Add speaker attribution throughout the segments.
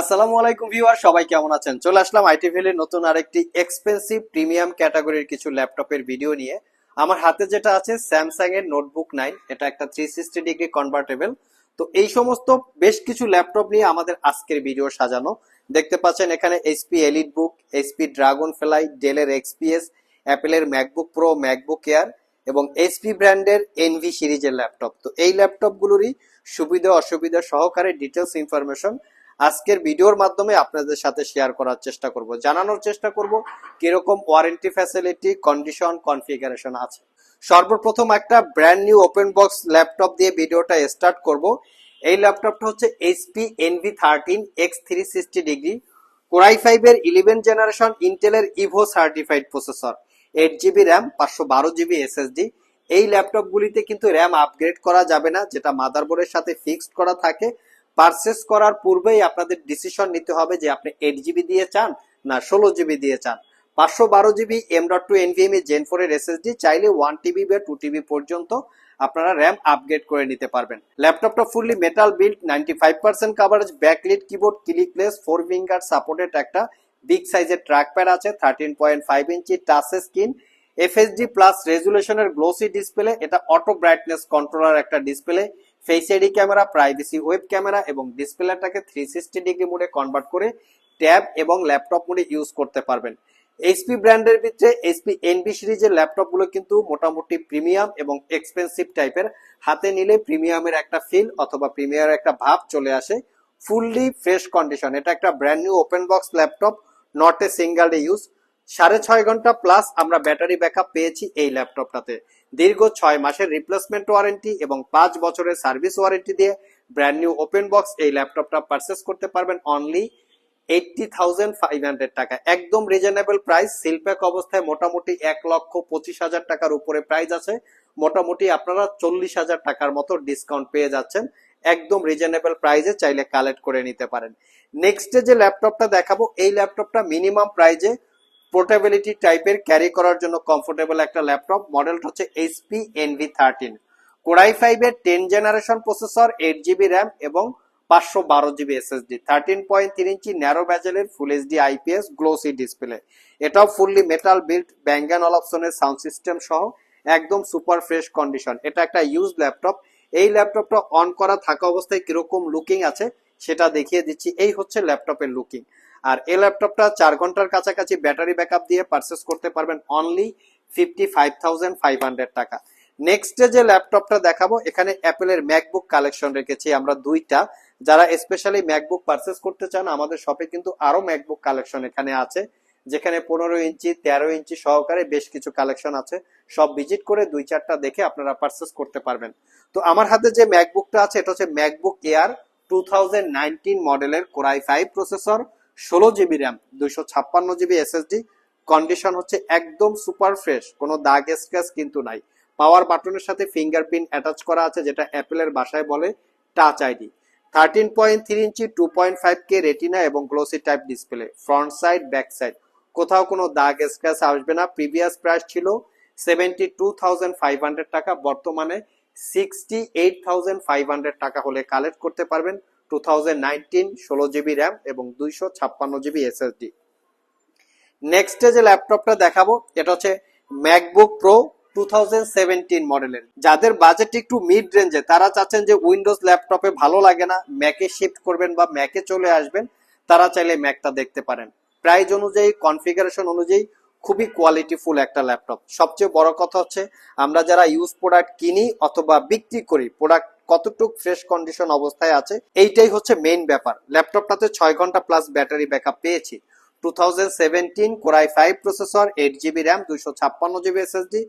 Speaker 1: আসসালামু আলাইকুম ভিউয়ার, সবাই কেমন আছেন? চলে আসলাম আইটি ভ্যালির নতুন আরেকটি এক্সপেন্সিভ প্রিমিয়াম ক্যাটাগরির কিছু ল্যাপটপের ভিডিও নিয়ে। আমার হাতে যেটা আছে স্যামসাং এর নোটবুক নাইন এটা একটা থ্রি সিক্সটি ডিগ্রি কনভার্টেবল তো এই সমস্ত বেশ কিছু ল্যাপটপ নিয়ে আমাদের আজকের ভিডিও সাজানো। দেখতে পাচ্ছেন এখানে HP EliteBook HP Dragonfly ডেলের এক্সপিএস অ্যাপেলের ম্যাকবুক প্রো ম্যাকবুক এয়ার এবং এইচপি ব্র্যান্ডের এনভি সিরিজের ল্যাপটপ তো এই ল্যাপটপগুলোরই সুবিধা অসুবিধা সহকারে ডিটেলস ইনফরমেশন আজকের ভিডিওর মাধ্যমে আপনাদের সাথে শেয়ার করার চেষ্টা করব। জানানোর চেষ্টা করব কীরকম ওয়ারেন্টি ফ্যাসিলিটি কন্ডিশন কনফিগারেশন আছে। সর্বপ্রথম একটা brand new open box laptop দিয়ে ভিডিওটা স্টার্ট করব। এই ল্যাপটপটা হচ্ছে HP Envy thirteen X three sixty degree core i ফাইভের ইলেভেন জেনারেশন ইন্টেলের Evo certified processor eight GB RAM পাঁচশো বারো জিবি এসএসডি এই ল্যাপটপগুলিতে কিন্তু র্যাম আপগ্রেড করা যাবে না, যেটা মাদারবোর্ডের সাথে ফিক্সড করা থাকে। পারচেস করার পূর্বেই আপনাদের ডিসিশন নিতে হবে যে আপনি এইট জিবি দিয়ে চান না ষোলো জিবি দিয়ে চান। পাঁচশো বারো GB M dot two NVMe gen four এর এসএসডি চাইলে ওয়ান টিবি বা টু টিবি পর্যন্ত আপনারা র্যাম আপগ্রেড করে নিতে পারবেন। ল্যাপটপটা fully metal build ninety five percent coverage backlit keyboard clickless four finger supported একটা বিগ সাইজের ট্র্যাক প্যাড আছে thirteen point five inch touch screen FSD plus রেজুলেশনের glossy display এটা অটো ব্রাইটনেস কন্ট্রোলার একটা display face ID camera privacy web camera এবং ডিসপ্লেটাকে three sixty degree মোডে convert করে tab এবং laptop মোডে ইউজ করতে পারবেন। এইচপি ব্র্যান্ডের ভিতরে এইচপি এনবি সিরিজের ল্যাপটপগুলো কিন্তু মোটামুটি প্রিমিয়াম এবং এক্সপেন্সিভ টাইপের হাতে নিলে প্রিমিয়ামের একটা ফিল অথবা প্রিমিয়ামের একটা ভাব চলে আসে। ফুললি ফ্রেশ কন্ডিশন এটা একটা brand new open box laptop not a single day use সাড়ে ছয় ঘণ্টা প্লাস আমরা ব্যাটারি ব্যাকআপ পেয়েছি এই ল্যাপটপটাতে দীর্ঘ ছয় মাসের রিপ্লেসমেন্ট ওয়ারেন্টি এবং পাঁচ বছরের সার্ভিস ওয়ারেন্টি দিয়ে ব্র্যান্ড নিউ ওপেন বক্স এই ল্যাপটপটা পারচেস করতে পারবেন only eighty thousand five hundred টাকা। একদম রিজনেবল প্রাইস সিলপ্যাক অবস্থায় মোটামুটি এক লক্ষ পঁচিশ হাজার টাকার উপরে প্রাইস আছে। মোটামুটি আপনারা চল্লিশ হাজার টাকার মতো ডিসকাউন্ট পেয়ে যাচ্ছেন। একদম রিজনেবল প্রাইজে চাইলে কালেক্ট করে নিতে পারেন। নেক্সটে যে ল্যাপটপটা দেখাবো, এই ল্যাপটপটা মিনিমাম প্রাইজে পোর্টেবিলিটি টাইপের ক্যারি করার জন্য কমফোর্টেবল একটা ল্যাপটপ মডেলটা হচ্ছে HP Envy thirteen core i ফাইভের ten generation processor eight GB RAM এবং পাঁচশো বারো জিবি এসএসডি থার্টিন পয়েন্ট তিন inch narrow ব্যাজেলের full HD IPS glossy display এটাও ফুললি মেটাল বিল্ড ব্যাঙ্গান অপশনের সাউন্ড সিস্টেম সহ একদম সুপার ফ্রেশ কন্ডিশন এটা একটা ইউজ ল্যাপটপ এই ল্যাপটপটা অন করা থাকা অবস্থায় কীরকম লুকিং আছে, সেটা দেখিয়ে দিচ্ছি। এই হচ্ছে ল্যাপটপের লুকিং আর এই ল্যাপটপটা চার ঘণ্টার কাছাকাছি ব্যাটারি ব্যাকআপ দিয়ে পারচেস করতে পারবেন only fifty five five hundred টাকা। নেক্সট যে ল্যাপটপটা দেখাবো, এখানে অ্যাপেলের ম্যাকবুক কালেকশন রেখেছি আমরা দুইটা। যারা স্পেশালি ম্যাকবুক পারচেস করতে চান, আমাদের শপে কিন্তু আরও ম্যাকবুক কালেকশন এখানে আছে, যেখানে পনেরো ইঞ্চি, তেরো ইঞ্চি সহকারে বেশ কিছু কালেকশন আছে। সব ভিজিট করে দুই চারটা দেখে আপনারা পারচেস করতে পারবেন। তো আমার হাতে যে ম্যাকবুকটা আছে, এটা হচ্ছে ম্যাকবুক এয়ার টু মডেলের কোরাই ফাইভ প্রসেসর। ষোলো জিবি র্যাম, দুইশো ছাপ্পান্ন জিবি এসএসডি কন্ডিশন হচ্ছে একদম সুপার ফ্রেশ কোনো দাগ স্ক্র্যাচ কিন্তু নাই। পাওয়ার বাটনের সাথে ফিঙ্গারপ্রিন্ট অ্যাটাচ করা আছে, যেটা অ্যাপেলের বাসায় বলে touch ID thirteen point three inch two point five K retina এবং glossy type display front side back side কোথাও কোনো দাগ স্ক্র্যাচ আসবে না প্রিভিয়াস প্রাইস ছিল seventy two thousand five hundred টাকা, বর্তমানে sixty eight thousand five hundred টাকা হলে কালেক্ট করতে পারবেন টু থাউজেন্ড নাইনটিন ষোলো জিবি র্যাম এবং দুইশো ছাপ্পান্ন জিবি এসএসডি নেক্সট যে ল্যাপটপটা দেখাবো, এটা হচ্ছে ম্যাকবুক প্রো টু মডেলের যাদের বাজেট একটু মিড রেঞ্জে তারা চাচ্ছেন যে উইন্ডোজ ল্যাপটপে ভালো লাগে না ম্যাকে শিফট করবেন বা ম্যাকে চলে আসবেন, তারা চাইলে ম্যাকটা দেখতে পারেন। প্রাইস অনুযায়ী কনফিগারেশন অনুযায়ী খুবই কোয়ালিটিফুল একটা ল্যাপটপ সবচেয়ে বড় কথা হচ্ছে, আমরা যারা ইউজ প্রোডাক্ট কিনি অথবা বিক্রি করি প্রোডাক্ট কতটুক ফ্রেশ কন্ডিশন অবস্থায় আছে, এইটাই হচ্ছে মেইন ব্যাপার। ল্যাপটপটাতে ছয় ঘণ্টা প্লাস ব্যাটারি ব্যাকআপ পেয়েছি। Two thousand seventeen core i five processor eight GB RAM দুইশো ছাপ্পান্ন GB SSD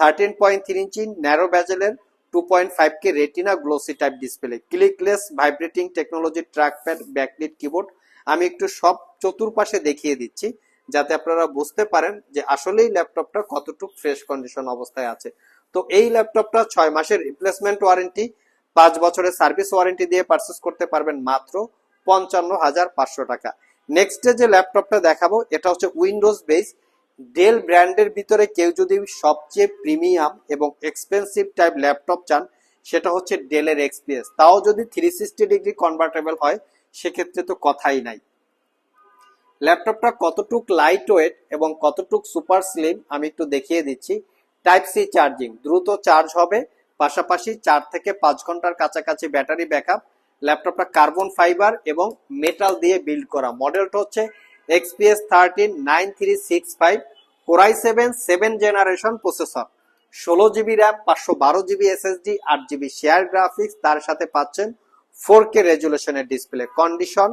Speaker 1: thirteen point three inch narrow ব্যাজেলের two point five K retina glossy type display clickless vibrating technology trackpad backlit keyboard আমি একটু সব চতুর্পাশে দেখিয়ে দিচ্ছি। যাতে আপনারা বুঝতে পারেন যে আসলেই ল্যাপটপটা কতটুকু ফ্রেশ কন্ডিশন অবস্থায় আছে। তো এই ল্যাপটপটা ছয় মাসের রিপ্লেসমেন্ট ওয়ারেন্টি পাঁচ বছরের সার্ভিস ওয়ারেন্টি দিয়ে পারচেস করতে পারবেন মাত্র পঞ্চান্ন হাজার পাঁচশো টাকা। নেক্সটে যে ল্যাপটপটা দেখাবো, এটা হচ্ছে উইন্ডোজ বেস ডেল ব্র্যান্ডের ভিতরে কেউ যদি সবচেয়ে প্রিমিয়াম এবং এক্সপেন্সিভ টাইপ ল্যাপটপ চান, সেটা হচ্ছে ডেলের এক্সপিএস তাও যদি থ্রি সিক্সটি ডিগ্রি কনভার্টেবল হয়, সেক্ষেত্রে তো কথাই নাই। ল্যাপটপটা কতটুক লাইট ওয়েট এবং কতটুক সুপার স্লিম আমি একটু দেখিয়ে দিচ্ছি। টাইপ সি চার্জিং দ্রুত চার্জ হবে, পাশাপাশি চার থেকে পাঁচ ঘণ্টার কাছাকাছি ব্যাটারি ব্যাকআপ ল্যাপটপটা কার্বন ফাইবার এবং মেটাল দিয়ে বিল্ড করা। মডেলটা হচ্ছে XPS thirteen nine three six five Core i seven seven generation processor ষোলো জিবি র্যাম পাঁচশো বারো জিবি এসএসডি আট জিবি শেয়ার গ্রাফিক্স তার সাথে পাচ্ছেন ফোর কে রেজুলেশনের ডিসপ্লে কন্ডিশন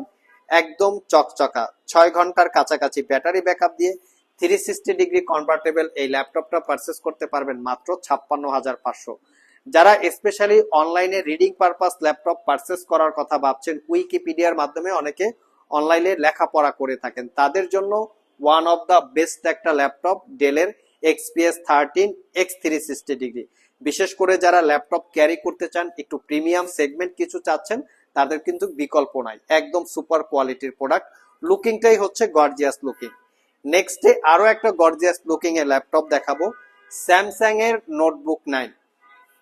Speaker 1: একদম চকচকা। ছয় ঘণ্টার কাছাকাছি ব্যাটারি ব্যাকআপ দিয়ে থ্রি সিক্সটি ডিগ্রি কনভার্টেবল এই ল্যাপটপটা পারচেস করতে পারবেন মাত্র ছাপ্পান্ন হাজার পাঁচশো। যারা স্পেশালি অনলাইনে রিডিং পারপাস ল্যাপটপ পারচেস করার কথা ভাবছেন উইকিপিডিয়ার মাধ্যমে অনেকে অনলাইনে লেখাপড়া করে থাকেন। তাদের জন্য ওয়ান অফ দ্য বেস্ট একটা ল্যাপটপ ডেলের XPS thirteen X three sixty degree বিশেষ করে যারা ল্যাপটপ ক্যারি করতে চান, একটু প্রিমিয়াম সেগমেন্ট কিছু চাচ্ছেন তাদের কিন্তু বিকল্প নাই। একদম সুপার কোয়ালিটির প্রোডাক্ট লুকিংটাই হচ্ছে গর্জিয়াস লুকিং নেক্সটে আরও একটা গর্জিয়াস লুকিং এর ল্যাপটপ দেখাবো। স্যামসাং এর নোটবুক নাইন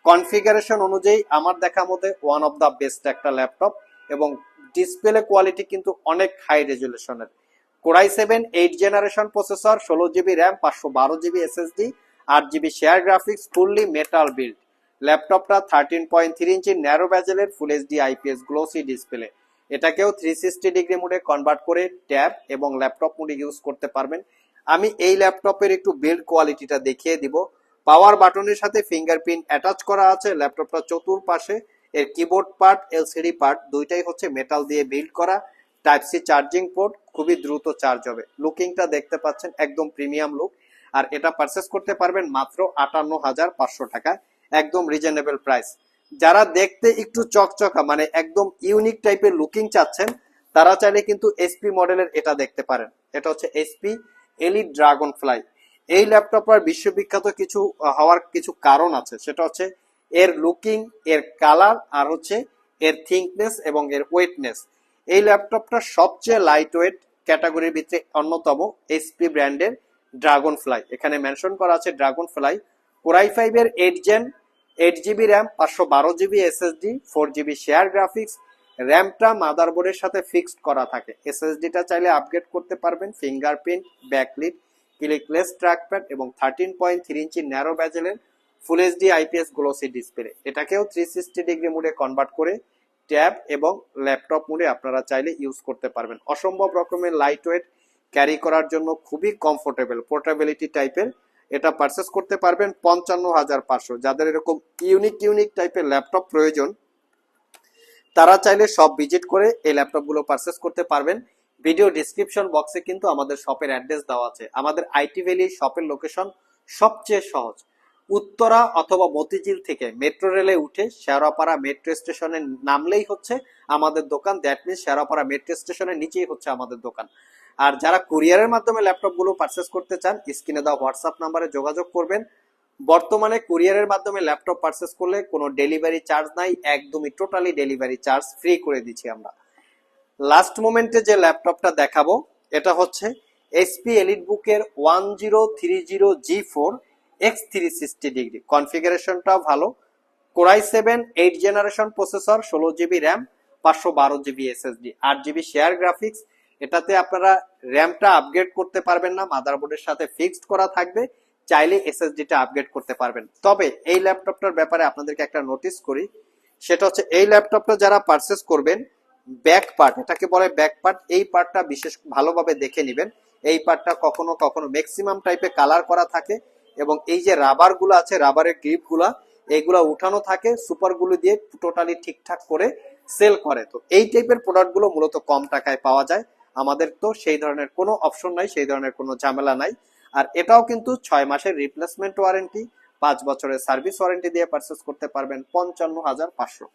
Speaker 1: কনফিগারেশন অনুযায়ী আমার দেখা মতে ওয়ান অফ দ্য বেস্ট একটা ল্যাপটপ এবং ডিসপ্লে কোয়ালিটি কিন্তু অনেক high রেজুলেশনের core i seven eight generation processor ষোলো জিবি র্যাম পাঁচশো বারো জিবি এসএসডি আট GB share graphics fully metal build ল্যাপটপটা thirteen point three inch narrow ব্যাজেলের full HD IPS glossy display এটাকেও থ্রি সিক্সটি ডিগ্রি মোডে convert করে tab এবং laptop মোডে ইউজ করতে পারবেন। আমি এই ল্যাপটপের একটু বিল্ড কোয়ালিটিটা দেখিয়ে দিব। পাওয়ার বাটনের সাথে ফিঙ্গারপ্রিন্ট অ্যাটাচ করা আছে ল্যাপটপটা চতুর্পাশে এর কিবোর্ড পার্ট এলসিডি পার্ট দুইটাই হচ্ছে মেটাল দিয়ে বিল্ড করা। টাইপ সি চার্জিং পোর্ট খুবই দ্রুত চার্জ হবে। লুকিংটা দেখতে পাচ্ছেন, একদম প্রিমিয়াম লুক আর এটা পারচেস করতে পারবেন মাত্র আটান্ন হাজার পাঁচশো টাকা একদম রিজনেবল প্রাইস যারা দেখতে একটু চকচকা মানে একদম ইউনিক টাইপের লুকিং চাচ্ছেন, তারা চাইলে কিন্তু এসপি মডেলের এটা দেখতে পারেন। এটা হচ্ছে এসপি এলিট ড্রাগন ফ্লাই এই ল্যাপটপের বিশ্ববিখ্যাত কিছু হওয়ার কিছু কারণ আছে। সেটা হচ্ছে এর লুকিং এর কালার আর হচ্ছে এর থিকনেস এবং এর ওয়েটনেস এই ল্যাপটপটা সবচেয়ে লাইট ওয়েট ক্যাটাগরির ভিতরে অন্যতম এসপি ব্র্যান্ডের ড্রাগন ফ্লাই এখানে মেনশন করা আছে ড্রাগন ফ্লাই কোরাই ফাইভ এর eight gen eight GB RAM পাঁচশো বারো GB SSD four GB share graphics র্যামটা মাদারবোর্ডের সাথে ফিক্সড করা থাকে। এসএসডিটা চাইলে আপগ্রেড করতে পারবেন ফিঙ্গারপ্রিন্ট ব্যাকলিট ক্লিকলেস ট্র্যাকপ্যাড এবং thirteen point three inch narrow ব্যাজেলের full HD IPS glossy display এটাকেও থ্রি সিক্সটি ডিগ্রি মুডে কনভার্ট করে ট্যাব এবং ল্যাপটপ মুডে আপনারা চাইলে ইউজ করতে পারবেন। অসম্ভব রকমের লাইট ওয়েট ক্যারি করার জন্য খুবই কমফোর্টেবল পোর্টেবিলিটি টাইপের এটা পারচেস করতে পারবেন পঞ্চান্ন হাজার পাঁচশো। যাদের এরকম ইউনিক ইউনিক টাইপের ল্যাপটপ প্রয়োজন, তারা চাইলে সব ভিজিট করে এই ল্যাপটপগুলো পারচেস করতে পারবেন। ভিডিও ডিসক্রিপশন বক্সে কিন্তু আমাদের শপের অ্যাড্রেস দেওয়া আছে। আমাদের আইটি ভ্যালি শপের লোকেশন সবচেয়ে সহজ। উত্তরা অথবা মতিঝিল থেকে মেট্রো রেলে উঠে শেওড়াপাড়া মেট্রো স্টেশনে নামলেই হচ্ছে আমাদের দোকান। দ্যাট মিনস শেওড়াপাড়া মেট্রো স্টেশনের নিচেই হচ্ছে আমাদের দোকান। আর যারা কুরিয়ারের মাধ্যমে ল্যাপটপগুলো পারচেস করতে চান, স্ক্রিনে দেওয়া হোয়াটসঅ্যাপ নাম্বারে যোগাযোগ করবেন। বর্তমানে কুরিয়ারের মাধ্যমে ল্যাপটপ পারচেস করলে কোনো ডেলিভারি চার্জ নাই, একদমই টোটালি ডেলিভারি চার্জ ফ্রি করে দিচ্ছি আমরা। লাস্ট মোমেন্টে যে ল্যাপটপটা দেখাবো, এটা হচ্ছে এসপি এলিট বুকের one zero three zero G four X three sixty degree কনফিগারেশনটাও ভালো। Core i seven eight generation processor ষোলো জিবি র্যাম পাঁচশো বারো জিবি এসএসডি আট জিবি শেয়ার গ্রাফিক্স এটাতে আপনারা র্যামটা আপগ্রেড করতে পারবেন না মাদারবোর্ডের সাথে ফিক্সড করা থাকবে, চাইলে এসএসডিটা আপগ্রেড করতে পারবেন। তবে এই ল্যাপটপটার ব্যাপারে আপনাদেরকে একটা নোটিস করি, সেটা হচ্ছে এই ল্যাপটপটা যারা পারচেস করবেন ব্যাক পার্ট এটাকে বলে ব্যাক পার্ট এই পার্টটা বিশেষ ভালোভাবে দেখে নেবেন। এই পার্টটা কখনো কখনো ম্যাক্সিমাম টাইপে কালার করা থাকে এবং এই যে রাবারগুলো আছে রাবারের গ্রিপগুলা এইগুলা উঠানো থাকে সুপারগুলো দিয়ে টোটালি ঠিকঠাক করে সেল করে। তো এই টাইপের প্রোডাক্টগুলো মূলত কম টাকায় পাওয়া যায়। আমাদের তো সেই ধরনের কোনো অপশন নাই, সেই ধরনের কোনো ঝামেলা নাই। আর এটাও কিন্তু ছয় মাসের রিপ্লেসমেন্ট ওয়ারেন্টি পাঁচ বছরের সার্ভিস ওয়ারেন্টি দিয়ে পারচেস করতে পারবেন পঞ্চান্ন হাজার পাঁচশো।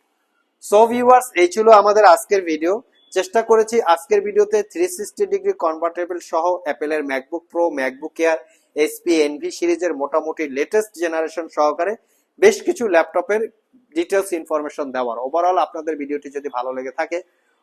Speaker 1: সো ভিউয়ার্স এই ছিল আমাদের আজকের ভিডিও চেষ্টা করেছি আজকের ভিডিওতে থ্রি সিক্সটি ডিগ্রি কনভার্টেবল সহ অ্যাপেলের MacBook Pro MacBook Air HP Envy সিরিজের মোটামুটি লেটেস্ট জেনারেশন সহকারে বেশ কিছু ল্যাপটপের ডিটেলস ইনফরমেশন দেওয়ার। ওভারঅল আপনাদের ভিডিওটি যদি ভালো লেগে থাকে